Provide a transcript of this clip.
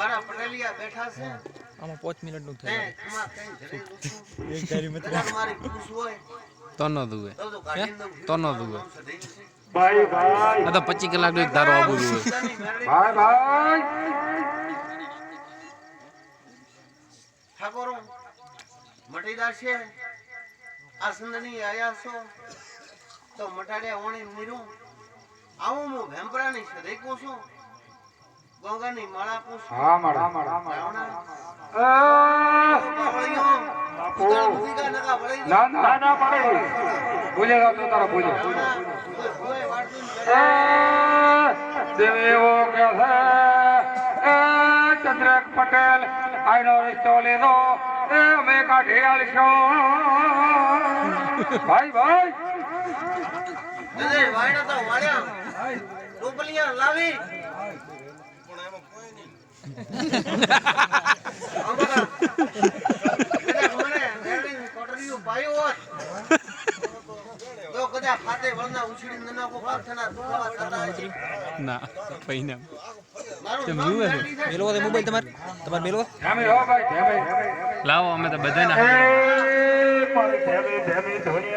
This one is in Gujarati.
મારા પટેલિયા બેઠા છે. આમાં પાંચ મિનિટનું થયું. એક ગાડી મત મારી ખુશ હોય. તો ન દુવે. તો ન દુવે. ભાઈ ભાઈ. આ તો પચીસ કલાક એક ધારો આબુ દુવે. ભાઈ ભાઈ. ઠાકોરો મટીદાર છે. આસંદની સંદની આયા છો. તો મટાડ્યા ઓણી નીરું આવું હું ભેંપરાની સદે છું. ગોગાની માળા પૂછું. હા નકા વળી ના ના ના પાડે તો તારા દેવ કે ચંદ્રક પટેલ આઈનો રસ્તો લીધો. એ અમે કાઢી આલશું. ભાઈ ભાઈ. વાયડા તો વાળ્યા. ટોપલિયા લાવી. ન હશે. ના કેમ જુએ છે? મેળવી છે. મોબાઈલ તમારે તમારે ભાઈ ધેમે લાવો અમે તો બધાને ધોની